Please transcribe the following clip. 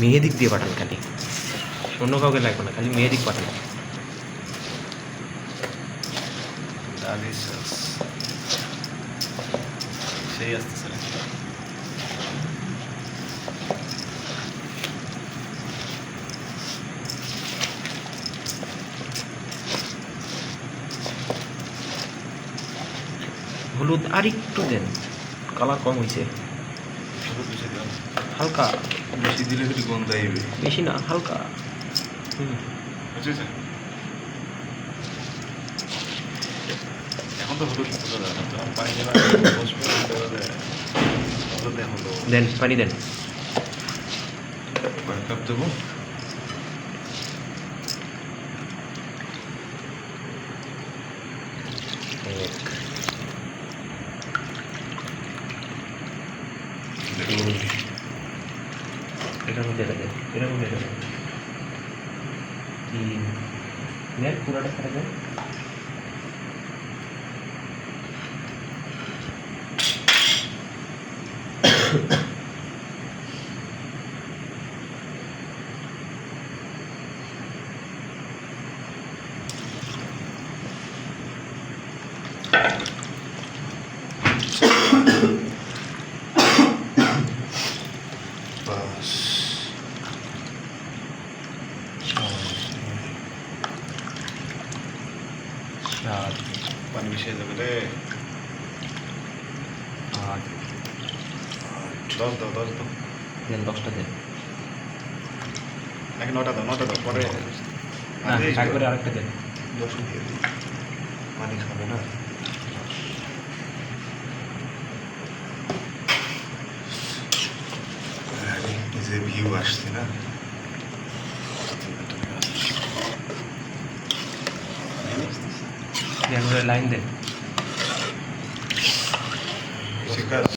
মেহেদিক দিয়ে পাঠান খালি। অন্য কাউকে লাগবে না খালি মেহেদিক পাঠান সেই আসতেছে হলুদ আর একটু দেন কালার কম হয়েছে হালকা? বেশি দিলে একটু গন্ধ আইবে। বেশি না হালকা। হুম। বুঝেছেন এখন তো হলুদ পানি দেন পানি দেন। কয়েক কাপ দেবো। এক। দুই এটার মধ্যে এটা দেন এটার মধ্যে এটা দেন তিন নেন পুরাটা খেলে দেন পাঁচ সাত পানি মিশিয়ে যাবে রে আট দশ দাও দশ দাও দেন দশটা দেন নাকি নটা দাও নটা দাও পরে একবারে আরেকটা দেন দশ দিয়ে দিই পানি খাবে না যে ভিউ আসছে না একবারে লাইন দেন ঠিক আছে